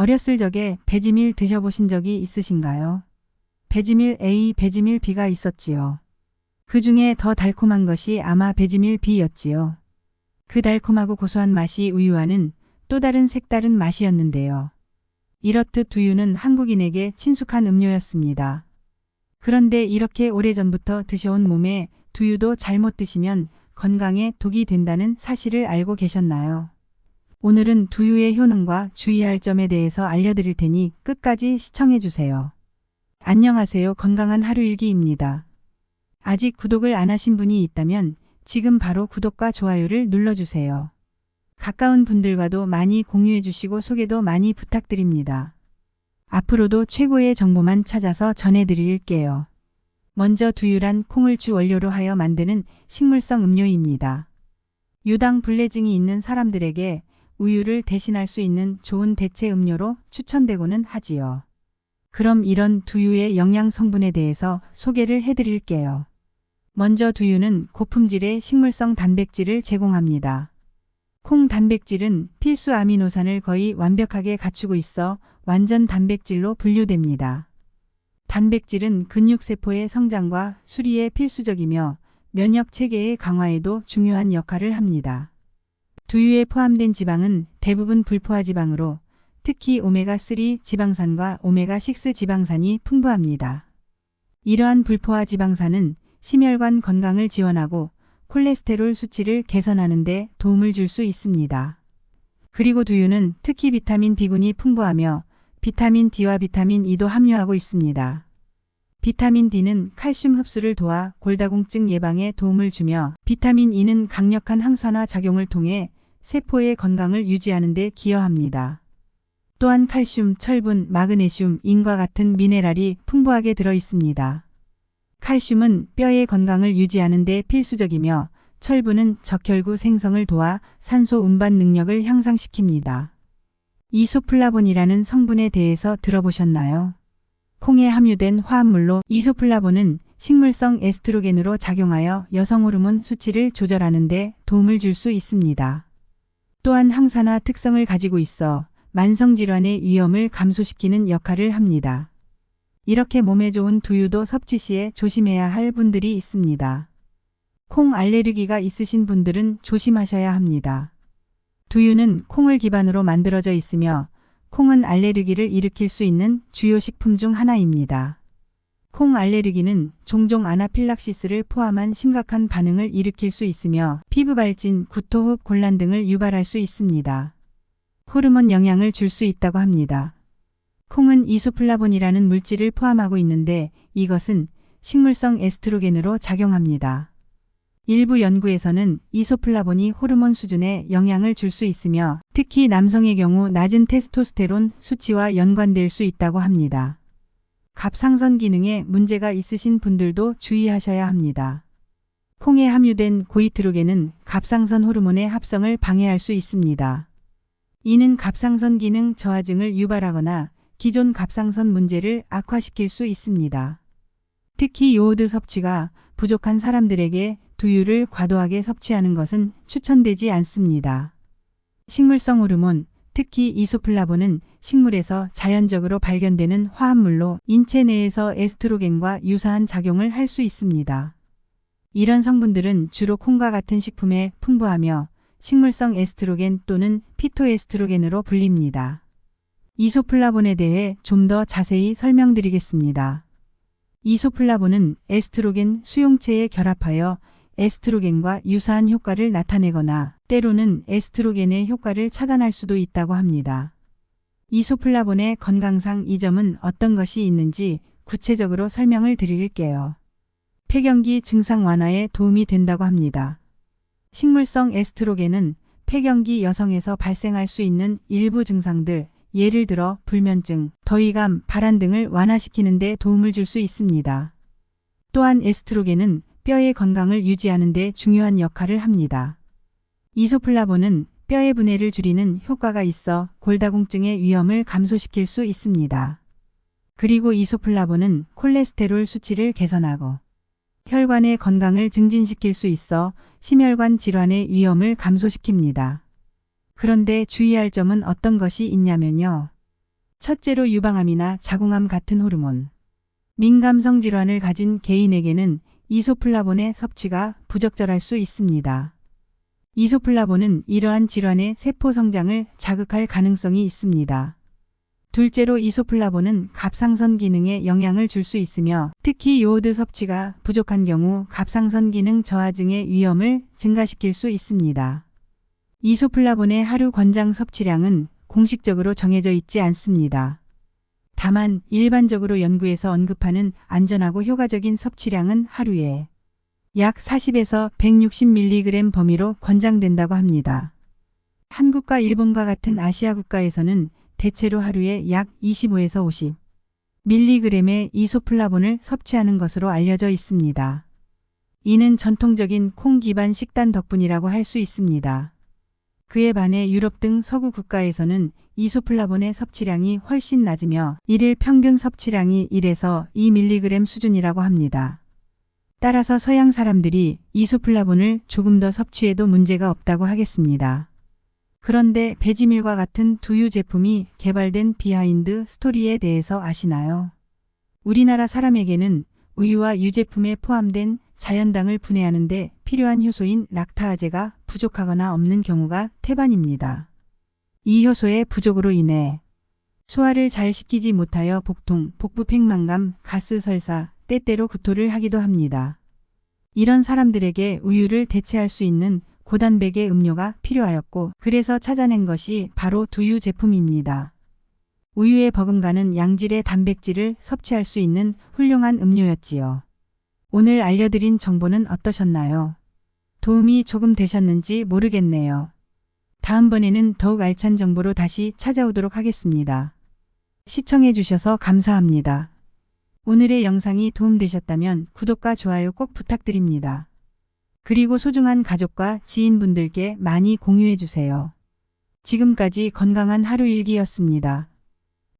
어렸을 적에 배지밀 드셔보신 적이 있으신가요? 배지밀 A, 배지밀 B가 있었지요. 그 중에 더 달콤한 것이 아마 배지밀 B였지요. 그 달콤하고 고소한 맛이 우유와는 또 다른 색다른 맛이었는데요. 이렇듯 두유는 한국인에게 친숙한 음료였습니다. 그런데 이렇게 오래전부터 드셔온 몸에 두유도 잘못 드시면 건강에 독이 된다는 사실을 알고 계셨나요? 오늘은 두유의 효능과 주의할 점에 대해서 알려드릴 테니 끝까지 시청해 주세요. 안녕하세요. 건강한 하루일기입니다. 아직 구독을 안 하신 분이 있다면 지금 바로 구독과 좋아요를 눌러주세요. 가까운 분들과도 많이 공유해 주시고 소개도 많이 부탁드립니다. 앞으로도 최고의 정보만 찾아서 전해드릴게요. 먼저 두유란 콩을 주 원료로 하여 만드는 식물성 음료입니다. 유당 불내증이 있는 사람들에게 우유를 대신할 수 있는 좋은 대체 음료로 추천되고는 하지요. 그럼 이런 두유의 영양 성분에 대해서 소개를 해드릴게요. 먼저 두유는 고품질의 식물성 단백질을 제공합니다. 콩 단백질은 필수 아미노산을 거의 완벽하게 갖추고 있어 완전 단백질로 분류됩니다. 단백질은 근육세포의 성장과 수리에 필수적이며 면역 체계의 강화에도 중요한 역할을 합니다. 두유에 포함된 지방은 대부분 불포화 지방으로 특히 오메가3 지방산과 오메가6 지방산이 풍부합니다. 이러한 불포화 지방산은 심혈관 건강을 지원하고 콜레스테롤 수치를 개선하는 데 도움을 줄 수 있습니다. 그리고 두유는 특히 비타민 B군이 풍부하며 비타민 D와 비타민 E도 함유하고 있습니다. 비타민 D는 칼슘 흡수를 도와 골다공증 예방에 도움을 주며 비타민 E는 강력한 항산화 작용을 통해 세포의 건강을 유지하는 데 기여합니다. 또한 칼슘, 철분, 마그네슘, 인과 같은 미네랄이 풍부하게 들어 있습니다. 칼슘은 뼈의 건강을 유지하는 데 필수적이며 철분은 적혈구 생성을 도와 산소 운반 능력을 향상시킵니다. 이소플라본이라는 성분에 대해서 들어보셨나요? 콩에 함유된 화합물로 이소플라본은 식물성 에스트로겐으로 작용하여 여성 호르몬 수치를 조절하는 데 도움을 줄 수 있습니다. 또한 항산화 특성을 가지고 있어 만성질환의 위험을 감소시키는 역할을 합니다. 이렇게 몸에 좋은 두유도 섭취 시에 조심해야 할 분들이 있습니다. 콩 알레르기가 있으신 분들은 조심하셔야 합니다. 두유는 콩을 기반으로 만들어져 있으며 콩은 알레르기를 일으킬 수 있는 주요 식품 중 하나입니다. 콩 알레르기는 종종 아나필락시스를 포함한 심각한 반응을 일으킬 수 있으며 피부 발진, 구토흡, 곤란 등을 유발할 수 있습니다. 호르몬 영향을 줄 수 있다고 합니다. 콩은 이소플라본이라는 물질을 포함하고 있는데 이것은 식물성 에스트로겐으로 작용합니다. 일부 연구에서는 이소플라본이 호르몬 수준에 영향을 줄 수 있으며 특히 남성의 경우 낮은 테스토스테론 수치와 연관될 수 있다고 합니다. 갑상선 기능에 문제가 있으신 분들도 주의하셔야 합니다. 콩에 함유된 고이트로겐은 갑상선 호르몬의 합성을 방해할 수 있습니다. 이는 갑상선 기능 저하증을 유발하거나 기존 갑상선 문제를 악화시킬 수 있습니다. 특히 요오드 섭취가 부족한 사람들에게 두유를 과도하게 섭취하는 것은 추천되지 않습니다. 식물성 호르몬, 특히 이소플라본은 식물에서 자연적으로 발견되는 화합물로 인체 내에서 에스트로겐과 유사한 작용을 할 수 있습니다. 이런 성분들은 주로 콩과 같은 식품에 풍부하며 식물성 에스트로겐 또는 피토에스트로겐으로 불립니다. 이소플라본에 대해 좀 더 자세히 설명드리겠습니다. 이소플라본은 에스트로겐 수용체에 결합하여 에스트로겐과 유사한 효과를 나타내거나 때로는 에스트로겐의 효과를 차단할 수도 있다고 합니다. 이소플라본의 건강상 이 점은 어떤 것이 있는지 구체적으로 설명을 드릴게요. 폐경기 증상 완화에 도움이 된다고 합니다. 식물성 에스트로겐은 폐경기 여성에서 발생할 수 있는 일부 증상들, 예를 들어 불면증, 더위감, 발한 등을 완화시키는 데 도움을 줄 수 있습니다. 또한 에스트로겐은 뼈의 건강을 유지하는 데 중요한 역할을 합니다. 이소플라본은 뼈의 분해를 줄이는 효과가 있어 골다공증의 위험을 감소시킬 수 있습니다. 그리고 이소플라본은 콜레스테롤 수치를 개선하고 혈관의 건강을 증진시킬 수 있어 심혈관 질환의 위험을 감소시킵니다. 그런데 주의할 점은 어떤 것이 있냐면요. 첫째로 유방암이나 자궁암 같은 호르몬. 민감성 질환을 가진 개인에게는 이소플라본의 섭취가 부적절할 수 있습니다. 이소플라본은 이러한 질환의 세포 성장을 자극할 가능성이 있습니다. 둘째로 이소플라본은 갑상선 기능에 영향을 줄 수 있으며 특히 요오드 섭취가 부족한 경우 갑상선 기능 저하증의 위험을 증가시킬 수 있습니다. 이소플라본의 하루 권장 섭취량은 공식적으로 정해져 있지 않습니다. 다만 일반적으로 연구에서 언급하는 안전하고 효과적인 섭취량은 하루에 약 40에서 160mg 범위로 권장된다고 합니다. 한국과 일본과 같은 아시아 국가에서는 대체로 하루에 약 25에서 50 밀리그램의 이소플라본을 섭취하는 것으로 알려져 있습니다. 이는 전통적인 콩 기반 식단 덕분이라고 할 수 있습니다. 그에 반해 유럽 등 서구 국가에서는 이소플라본의 섭취량이 훨씬 낮으며 일일 평균 섭취량이 1에서 2mg 수준이라고 합니다. 따라서 서양 사람들이 이소플라본을 조금 더 섭취해도 문제가 없다고 하겠습니다. 그런데 배지밀과 같은 두유 제품이 개발된 비하인드 스토리에 대해서 아시나요? 우리나라 사람에게는 우유와 유제품에 포함된 자연당을 분해하는데 필요한 효소인 락타아제가 부족하거나 없는 경우가 태반입니다. 이 효소의 부족으로 인해 소화를 잘 시키지 못하여 복통, 복부 팽만감, 가스 설사, 때때로 구토를 하기도 합니다. 이런 사람들에게 우유를 대체할 수 있는 고단백의 음료가 필요하였고 그래서 찾아낸 것이 바로 두유 제품입니다. 우유에 버금가는 양질의 단백질을 섭취할 수 있는 훌륭한 음료였지요. 오늘 알려드린 정보는 어떠셨나요? 도움이 조금 되셨는지 모르겠네요. 다음번에는 더욱 알찬 정보로 다시 찾아오도록 하겠습니다. 시청해 주셔서 감사합니다. 오늘의 영상이 도움되셨다면 구독과 좋아요 꼭 부탁드립니다. 그리고 소중한 가족과 지인분들께 많이 공유해 주세요. 지금까지 건강한 하루 일기였습니다.